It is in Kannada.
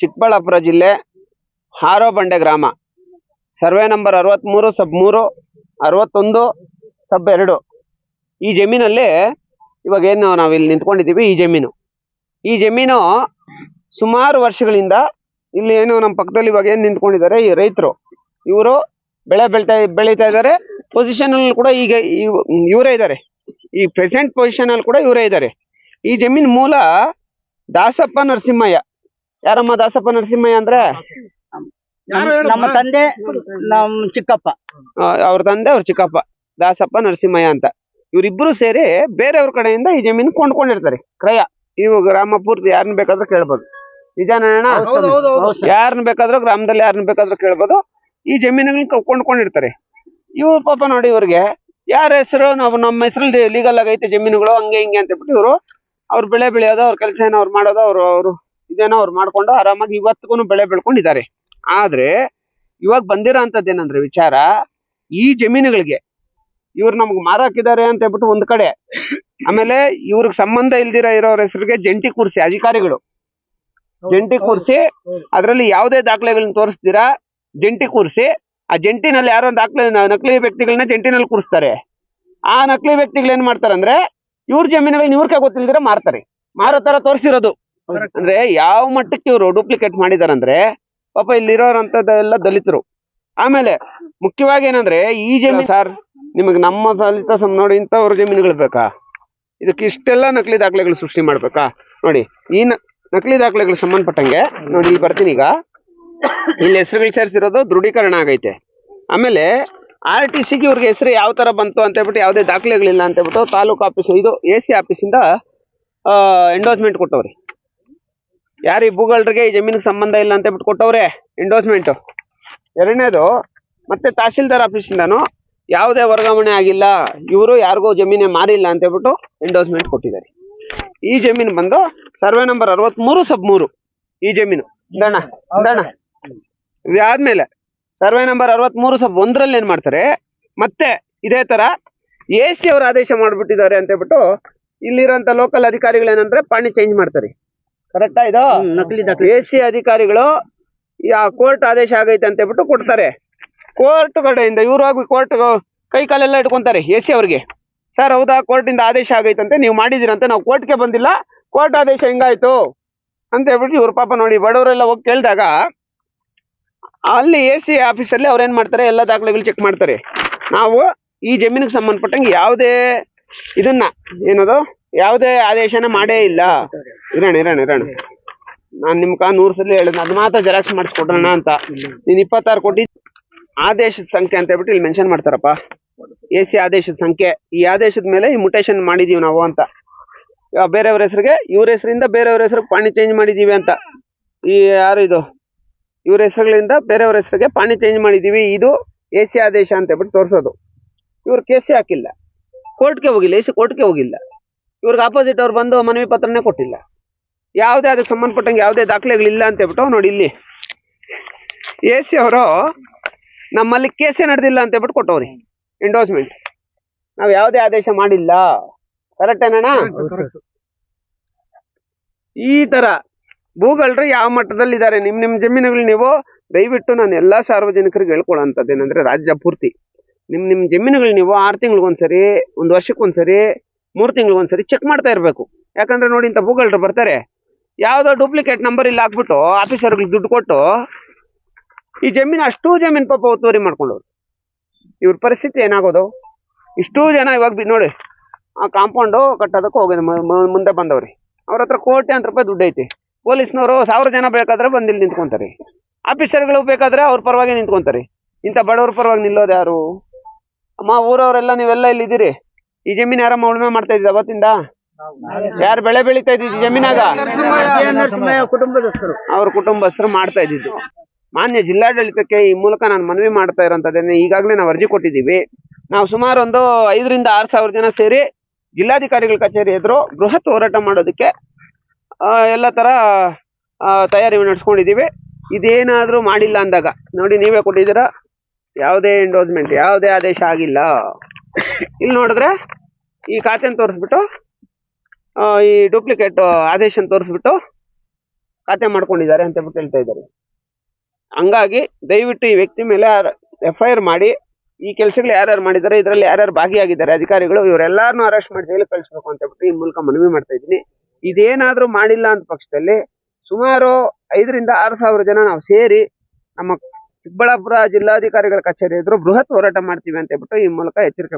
ಚಿಕ್ಕಬಳ್ಳಾಪುರ ಜಿಲ್ಲೆ ಹಾರೋಬಂಡೆ ಗ್ರಾಮ. ಸರ್ವೆ ನಂಬರ್ ಅರವತ್ತ್ಮೂರು ಸಬ್ ಮೂರು, ಅರವತ್ತೊಂದು, ಸಬ್ ಎರಡು. ಈ ಜಮೀನಲ್ಲಿ ಇವಾಗೇನು ನಾವಿಲ್ಲಿ ನಿಂತ್ಕೊಂಡಿದ್ದೀವಿ, ಈ ಜಮೀನು. ಈ ಜಮೀನು ಸುಮಾರು ವರ್ಷಗಳಿಂದ ಇಲ್ಲಿ ಏನು ನಮ್ಮ ಪಕ್ಕದಲ್ಲಿ ಇವಾಗ ಏನು ನಿಂತ್ಕೊಂಡಿದ್ದಾರೆ, ಈ ರೈತರು. ಇವರು ಬೆಳೆ ಬೆಳಿತಾ, ಬೆಳೀತಾ ಇದ್ದಾರೆ. ಪೊಸಿಷನ್ ಅಲ್ಲಿ ಕೂಡ ಈಗ ಇವರೇ ಇದ್ದಾರೆ. ಈ ಪ್ರೆಸೆಂಟ್ ಪೊಸಿಷನ್ ಅಲ್ಲಿ ಕೂಡ ಇವರೇ ಇದ್ದಾರೆ. ಈ ಜಮೀನ್ ಮೂಲ ದಾಸಪ್ಪ ನರಸಿಂಹಯ್ಯ ಯಾರಮ್ಮ ದಾಸಪ್ಪ ನರಸಿಂಹಯ್ಯ ಅಂದ್ರೆ? ನಮ್- ನಮ್ಮ ತಂದೆ ನಮ್ ಚಿಕ್ಕಪ್ಪ. ಅವ್ರ ತಂದೆ ಅವ್ರ ಚಿಕ್ಕಪ್ಪ ದಾಸಪ್ಪ ನರಸಿಂಹಯ್ಯ ಅಂತ. ಇವರಿಬ್ರು ಸೇರಿ ಬೇರೆಯವ್ರ ಕಡೆಯಿಂದ ಈ ಜಮೀನು ಕೊಂಡ್ಕೊಂಡಿರ್ತಾರೆ ಕ್ರಯ. ಇವು ಗ್ರಾಮ ಪೂರ್ತಿ ಯಾರನ್ನ ಬೇಕಾದ್ರೂ ಕೇಳ್ಬೋದು. ನಿಜಾನ ಹೌದು ಸರ್. ಯಾರನ್ನ ಬೇಕಾದ್ರೂ ಗ್ರಾಮದಲ್ಲಿ ಯಾರನ್ನ ಬೇಕಾದ್ರೂ ಕೇಳ್ಬೋದು. ಈ ಜಮೀನುಗಳನ್ನ ಕೊಂಡ್ಕೊಂಡಿರ್ತಾರೆ. ಇವ್ರು ಪಾಪ ನೋಡಿ ಇವ್ರಿಗೆ ಯಾರ ಹೆಸರು? ನಾವು ನಮ್ಮ ಹೆಸರಲ್ಲಿ ಲೀಗಲ್ ಆಗೈತೆ ಜಮೀನುಗಳು ಹಂಗೆ ಹಿಂಗೆ ಅಂತ ಬಿಟ್ಟು ಇವರು ಅವ್ರು ಬೆಳೆ ಬೆಳೆಯೋದು ಅವ್ರ ಕೆಲಸ ಏನೋ ಅವ್ರು ಮಾಡೋದು ಅವ್ರು ಅವರು ಇದೇನೋ ಅವ್ರು ಮಾಡ್ಕೊಂಡು ಆರಾಮಾಗಿ ಇವತ್ತಿಗೂ ಬೆಳೆ ಬೆಳ್ಕೊಂಡಿದ್ದಾರೆ. ಆದ್ರೆ ಇವಾಗ ಬಂದಿರೋ ಅಂತದ್ದು ಏನಂದ್ರೆ ವಿಚಾರ ಈ ಜಮೀನುಗಳಿಗೆ ಇವ್ರು ನಮ್ಗೆ ಮಾರಾಕಿದ್ದಾರೆ ಅಂತ ಹೇಳ್ಬಿಟ್ಟು ಒಂದ್ ಕಡೆ. ಆಮೇಲೆ ಇವ್ರಿಗೆ ಸಂಬಂಧ ಇಲ್ದಿರ ಇರೋರ ಹೆಸರಿಗೆ ಜಂಟಿ ಕೂರಿಸಿ ಅಧಿಕಾರಿಗಳು ಜಂಟಿ ಕೂರಿಸಿ ಅದರಲ್ಲಿ ಯಾವುದೇ ದಾಖಲೆಗಳನ್ನ ತೋರಿಸ್ತೀರಾ ಜಂಟಿ ಕೂರಿಸಿ ಆ ಜಂಟಿನಲ್ಲಿ ಯಾರೋ ದಾಖಲೆ ನಕಲಿ ವ್ಯಕ್ತಿಗಳನ್ನ ಜಂಟಿನಲ್ಲಿ ಕೂರಿಸ್ತಾರೆ. ಆ ನಕಲಿ ವ್ಯಕ್ತಿಗಳು ಏನ್ ಮಾಡ್ತಾರೆ ಅಂದ್ರೆ ಇವ್ರ ಜಮೀನುಗಳನ್ನ ಇವ್ರಿಗೆ ಗೊತ್ತಿಲ್ದಿರ ಮಾರ್ತಾರೆ. ಮಾರೋ ತರ ತೋರಿಸಿರೋದು. ಅಂದ್ರೆ ಯಾವ ಮಟ್ಟಕ್ಕೆ ಇವರು ಡೂಪ್ಲಿಕೇಟ್ ಮಾಡಿದಾರಂದ್ರೆ ಪಾಪ ಇಲ್ಲಿರೋರಂಥದ್ದೆಲ್ಲ ದಲಿತರು. ಆಮೇಲೆ ಮುಖ್ಯವಾಗಿ ಏನಂದ್ರೆ ಈ ಜಮೀನು ಸರ್, ನಿಮಗೆ ನಮ್ಮ ದಲಿತ ಸಂ ನೋಡಿ ಇಂಥವ್ರ ಜಮೀನುಗಳು ಬೇಕಾ? ಇದಕ್ಕೆ ಇಷ್ಟೆಲ್ಲ ನಕಲಿ ದಾಖಲೆಗಳು ಸೃಷ್ಟಿ ಮಾಡ್ಬೇಕಾ? ನೋಡಿ, ಈ ನಕಲಿ ದಾಖಲೆಗಳು ಸಂಬಂಧಪಟ್ಟಂಗೆ, ನೋಡಿ ಇಲ್ಲಿ ಬರ್ತೀನಿ ಈಗ. ಇಲ್ಲಿ ಹೆಸರುಗಳು ಸೇರಿಸಿರೋದು ದೃಢೀಕರಣ ಆಗೈತೆ. ಆಮೇಲೆ ಆರ್ ಟಿ ಸಿಗೆ ಇವ್ರಿಗೆ ಹೆಸರು ಯಾವ ತರ ಬಂತು ಅಂತ ಹೇಳ್ಬಿಟ್ಟು ಯಾವುದೇ ದಾಖಲೆಗಳಿಲ್ಲ ಅಂತ ಹೇಳ್ಬಿಟ್ಟು ತಾಲೂಕು ಆಫೀಸ್, ಇದು ಎ ಸಿ ಆಫೀಸಿಂದ ಎಂಡೋಸ್ಮೆಂಟ್ ಕೊಟ್ಟವ್ರಿ. ಯಾರು ಈ ಭೂಗಳರಿಗೆ ಈ ಜಮೀನಿಗೆ ಸಂಬಂಧ ಇಲ್ಲ ಅಂತ ಬಿಟ್ಟು ಕೊಟ್ಟವ್ರೆ ಎಂಡೋಸ್ಮೆಂಟ್ ಎರಡನೇದು, ಮತ್ತೆ ತಹಸೀಲ್ದಾರ್ ಆಫೀಸಿಂದನು ಯಾವುದೇ ವರ್ಗಾವಣೆ ಆಗಿಲ್ಲ, ಇವರು ಯಾರಿಗೂ ಜಮೀನೇ ಮಾರಿಲ್ಲ ಅಂತ ಹೇಳ್ಬಿಟ್ಟು ಎಂಡೋಸ್ಮೆಂಟ್ ಕೊಟ್ಟಿದ್ದಾರೆ. ಈ ಜಮೀನು ಬಂದು ಸರ್ವೆ ನಂಬರ್ ಅರವತ್ಮೂರು ಸಬ್ ಮೂರು, ಈ ಜಮೀನು. ಇಂದಣ್ಣ ಇದಾದ್ಮೇಲೆ ಸರ್ವೆ ನಂಬರ್ ಅರವತ್ಮೂರು ಸಬ್ ಒಂದ್ರಲ್ಲಿ ಏನ್ ಮಾಡ್ತಾರೆ, ಮತ್ತೆ ಇದೇ ತರ ಎ ಸಿ ಅವರು ಆದೇಶ ಮಾಡ್ಬಿಟ್ಟಿದ್ದಾರೆ ಅಂತ ಹೇಳ್ಬಿಟ್ಟು ಇಲ್ಲಿರೋಂಥ ಲೋಕಲ್ ಅಧಿಕಾರಿಗಳು ಏನಂದ್ರೆ ಪಾಣಿ ಚೇಂಜ್ ಮಾಡ್ತಾರೆ. ಕರೆಕ್ಟಾ ಇದು? ನಕಲಿ ಎ ಸಿ ಅಧಿಕಾರಿಗಳು ಆ ಕೋರ್ಟ್ ಆದೇಶ ಆಗೈತೆ ಅಂತ ಹೇಳ್ಬಿಟ್ಟು ಕೊಡ್ತಾರೆ. ಕೋರ್ಟ್ ಕಡೆಯಿಂದ ಇವ್ರು ಹೋಗಿ ಕೋರ್ಟ್ ಕೈ ಕಾಲೆಲ್ಲ ಇಟ್ಕೊಂತಾರೆ ಎ ಸಿ ಅವ್ರಿಗೆ. ಸರ್ ಹೌದಾ? ಕೋರ್ಟ್ ಇಂದ ಆದೇಶ ಆಗೈತಂತೆ ನೀವು ಮಾಡಿದಿರಂತೆ ನಾವು ಕೋರ್ಟ್ಗೆ ಬಂದಿಲ್ಲ. ಕೋರ್ಟ್ ಆದೇಶ ಹಿಂಗಾಯ್ತು? ಅಂತ ಹೇಳ್ಬಿಟ್ಟು ಇವ್ರ ಪಾಪ ನೋಡಿ ಬಡವರೆಲ್ಲ ಹೋಗಿ ಕೇಳಿದಾಗ ಅಲ್ಲಿ ಎ ಸಿ ಆಫೀಸಲ್ಲಿ ಅವ್ರು ಏನ್ ಮಾಡ್ತಾರೆ? ಎಲ್ಲ ದಾಖಲೆಗಳು ಚೆಕ್ ಮಾಡ್ತಾರೆ. ನಾವು ಈ ಜಮೀನಿಗೆ ಸಂಬಂಧಪಟ್ಟಂಗೆ ಯಾವುದೇ ಇದನ್ನ ಏನದು? ಯಾವುದೇ ಆದೇಶನ ಮಾಡೇ ಇಲ್ಲ. ಇರೋಣ ಇರೋಣ ಇರೋಣ ನಾನ್ ಕಾ ನೂರ್ ಸಲ ಹೇಳಿದ್ನ ಅದು ಮಾತ್ರ ಜೆರಾಕ್ಸ್ ಮಾಡಿಸ್ಕೊಡೋಣ ಅಂತ. ನೀನ್ ಇಪ್ಪತ್ತಾರು ಕೋಟಿ ಆದೇಶದ ಸಂಖ್ಯೆ ಅಂತ ಹೇಳ್ಬಿಟ್ಟು ಇಲ್ಲಿ ಮೆನ್ಷನ್ ಮಾಡ್ತಾರಪ್ಪ. ಎ ಸಿ ಆದೇಶದ ಸಂಖ್ಯೆ. ಈ ಆದೇಶದ ಮೇಲೆ ಈ ಮುಟೇಶನ್ ಮಾಡಿದೀವಿ ನಾವು ಅಂತ. ಬೇರೆಯವ್ರ ಹೆಸರಿಗೆ, ಇವ್ರ ಹೆಸರಿಂದ ಬೇರೆಯವ್ರ ಹೆಸರಿಗೆ ಪಾಣಿ ಚೇಂಜ್ ಮಾಡಿದೀವಿ ಅಂತ. ಈ ಯಾರು ಇದು? ಇವ್ರ ಹೆಸರುಗಳಿಂದ ಬೇರೆಯವ್ರ ಹೆಸರಿಗೆ ಪಾಣಿ ಚೇಂಜ್ ಮಾಡಿದೀವಿ. ಇದು ಎ ಸಿ ಆದೇಶ ಅಂತ ಹೇಳ್ಬಿಟ್ಟು ತೋರಿಸೋದು. ಇವ್ರು ಕೇಸೇ ಹಾಕಿಲ್ಲ ಕೋರ್ಟ್ಗೆ ಹೋಗಿಲ್ಲ, ಎ ಸಿ ಕೋರ್ಟ್ಗೆ ಹೋಗಿಲ್ಲ. ಇವ್ರಿಗೆ ಆಪೋಸಿಟ್ ಅವ್ರು ಬಂದು ಮನವಿ ಪತ್ರನೇ ಕೊಟ್ಟಿಲ್ಲ. ಯಾವುದೇ ಅದಕ್ಕೆ ಸಂಬಂಧಪಟ್ಟಂಗೆ ಯಾವುದೇ ದಾಖಲೆಗಳಿಲ್ಲ ಅಂತ ಹೇಳ್ಬಿಟ್ಟು ನೋಡಿ ಇಲ್ಲಿ. ಎ ಸಿ ಅವರು ನಮ್ಮಲ್ಲಿ ಕೇಸೇ ನಡೆದಿಲ್ಲ ಅಂತ ಹೇಳ್ಬಿಟ್ಟು ಕೊಟ್ಟವ್ರಿ. ಎಂಡೋಸ್ಮೆಂಟ್ ನಾವು ಯಾವುದೇ ಆದೇಶ ಮಾಡಿಲ್ಲ. ಕರೆಕ್ಟ್ ಏನಣ್ಣ? ಈ ತರ ಭೂಗಳರು ಯಾವ ಮಟ್ಟದಲ್ಲಿ ಇದ್ದಾರೆ ನಿಮ್ ನಿಮ್ ಜಮೀನುಗಳು ನೀವು ದಯವಿಟ್ಟು ನಾನು ಎಲ್ಲಾ ಸಾರ್ವಜನಿಕರಿಗೆ ಹೇಳ್ಕೊಳ್ಳೋಂಥದ್ದು ಏನಂದ್ರೆ ರಾಜ್ಯ ಪೂರ್ತಿ. ನಿಮ್ ನಿಮ್ ಜಮೀನುಗಳು ನೀವು ಆರು ತಿಂಗಳಿಗೊಂದ್ಸರಿ, ಒಂದ್ ವರ್ಷಕ್ಕೊಂದ್ಸರಿ ಮೂರ್ ತಿಂಗಳಿಗೊಂದ್ಸರಿ ಚೆಕ್ ಮಾಡ್ತಾ ಇರಬೇಕು. ಯಾಕಂದ್ರೆ ನೋಡಿ ಇಂಥ ಭೂಗಳ್ರು ಬರ್ತಾರೆ. ಯಾವುದೋ ಡೂಪ್ಲಿಕೇಟ್ ನಂಬರ್ ಇಲ್ಲಿ ಹಾಕ್ಬಿಟ್ಟು ಆಫೀಸರ್ಗಳಿಗೆ ದುಡ್ಡು ಕೊಟ್ಟು ಈ ಜಮೀನು ಅಷ್ಟು ಜಮೀನು ಪಾಪ ಒತ್ತುವರಿ ಮಾಡ್ಕೊಂಡವ್ರು. ಇವ್ರ ಪರಿಸ್ಥಿತಿ ಏನಾಗೋದು? ಇಷ್ಟು ಜನ ಇವಾಗ ನೋಡಿ, ಆ ಕಾಂಪೌಂಡು ಕಟ್ಟೋದಕ್ಕೆ ಹೋಗಿದೆ ಮುಂದೆ ಬಂದವ್ರಿ. ಅವ್ರ ಹತ್ರ ಅಂತ ರೂಪಾಯಿ ದುಡ್ಡು ಐತಿ. ಪೊಲೀಸ್ನವರು ಸಾವಿರ ಜನ ಬೇಕಾದ್ರೆ ಬಂದು ಇಲ್ಲಿ ನಿಂತ್ಕೊಂತಾರೆ. ಆಫೀಸರ್ಗಳು ಬೇಕಾದ್ರೆ ಅವ್ರ ಪರವಾಗಿ ನಿಂತ್ಕೊಂತಾರೆ. ಇಂಥ ಬಡವ್ರ ಪರವಾಗಿ ನಿಲ್ಲೋದು ಯಾರು? ಅಮ್ಮ ಊರವರೆಲ್ಲ ನೀವೆಲ್ಲ ಇಲ್ಲಿದ್ದೀರಿ. ಈ ಜಮೀನ್ ಯಾರಮ್ಮ ಉಳುಮೆ ಮಾಡ್ತಾ ಇದ್ದ ಅವತ್ತಿಂದ? ಯಾರು ಬೆಳೆ ಬೆಳಿತಾ ಇದ್ದಿದ್ದು ಜಮೀನಾಗ? ಅವ್ರ ಕುಟುಂಬಸ್ಥರು ಮಾಡ್ತಾ ಇದ್ದಿದ್ದು. ಮಾನ್ಯ ಜಿಲ್ಲಾಡಳಿತಕ್ಕೆ ಈ ಮೂಲಕ ನಾನು ಮನವಿ ಮಾಡ್ತಾ ಇರೋಂಥದ್ದೇನೆ. ಈಗಾಗಲೇ ನಾವು ಅರ್ಜಿ ಕೊಟ್ಟಿದ್ದೀವಿ. ನಾವು ಸುಮಾರು ಒಂದು ಐದರಿಂದ ಆರು ಸಾವಿರ ಜನ ಸೇರಿ ಜಿಲ್ಲಾಧಿಕಾರಿಗಳ ಕಚೇರಿ ಎದುರು ಬೃಹತ್ ಹೋರಾಟ ಮಾಡೋದಕ್ಕೆ ಆ, ಎಲ್ಲ ತರ ಆ, ತಯಾರಿ ನಡೆಸ್ಕೊಂಡಿದ್ದೀವಿ. ಇದೇನಾದರೂ ಮಾಡಿಲ್ಲ ಅಂದಾಗ ನೋಡಿ ನೀವೇ ಕೊಟ್ಟಿದ್ದೀರಾ? ಯಾವುದೇ ಎಂಡೋಸ್ಮೆಂಟ್ ಯಾವುದೇ ಆದೇಶ ಆಗಿಲ್ಲ. ಇಲ್ಲಿ ನೋಡಿದ್ರೆ ಈ ಖಾತೆನ ತೋರಿಸ್ಬಿಟ್ಟು ಈ ಡೂಪ್ಲಿಕೇಟ್ ಆದೇಶನ ತೋರಿಸ್ಬಿಟ್ಟು ಖಾತೆ ಮಾಡ್ಕೊಂಡಿದ್ದಾರೆ ಅಂತ ಹೇಳ್ಬಿಟ್ಟು ಹೇಳ್ತಾ ಇದ್ದಾರೆ. ಹಂಗಾಗಿ ದಯವಿಟ್ಟು ಈ ವ್ಯಕ್ತಿ ಮೇಲೆ ಎಫ್ ಐ ಮಾಡಿ, ಈ ಕೆಲಸಗಳು ಯಾರ್ಯಾರು ಮಾಡಿದ್ದಾರೆ, ಇದರಲ್ಲಿ ಯಾರ್ಯಾರು ಭಾಗಿಯಾಗಿದ್ದಾರೆ, ಅಧಿಕಾರಿಗಳು ಇವರೆಲ್ಲರನ್ನೂ ಅರೆಸ್ಟ್ ಮಾಡಿ ಜೈಲಿಗೆ ಕಳಿಸ್ಬೇಕು ಅಂತ ಹೇಳ್ಬಿಟ್ಟು ಈ ಮೂಲಕ ಮನವಿ ಮಾಡ್ತಾ ಇದ್ದೀನಿ. ಇದೇನಾದರೂ ಮಾಡಿಲ್ಲ ಅಂತ ಪಕ್ಷದಲ್ಲಿ ಸುಮಾರು ಐದರಿಂದ ಆರು ಸಾವಿರ ಜನ ನಾವು ಸೇರಿ ನಮ್ಮ ಚಿಕ್ಕಬಳ್ಳಾಪುರ ಜಿಲ್ಲಾಧಿಕಾರಿಗಳ ಕಚೇರಿ ಎದುರು ಬೃಹತ್ ಹೋರಾಟ ಮಾಡ್ತೀವಿ ಅಂತ ಹೇಳ್ಬಿಟ್ಟು ಈ ಮೂಲಕ ಎಚ್ಚರಿಕೆ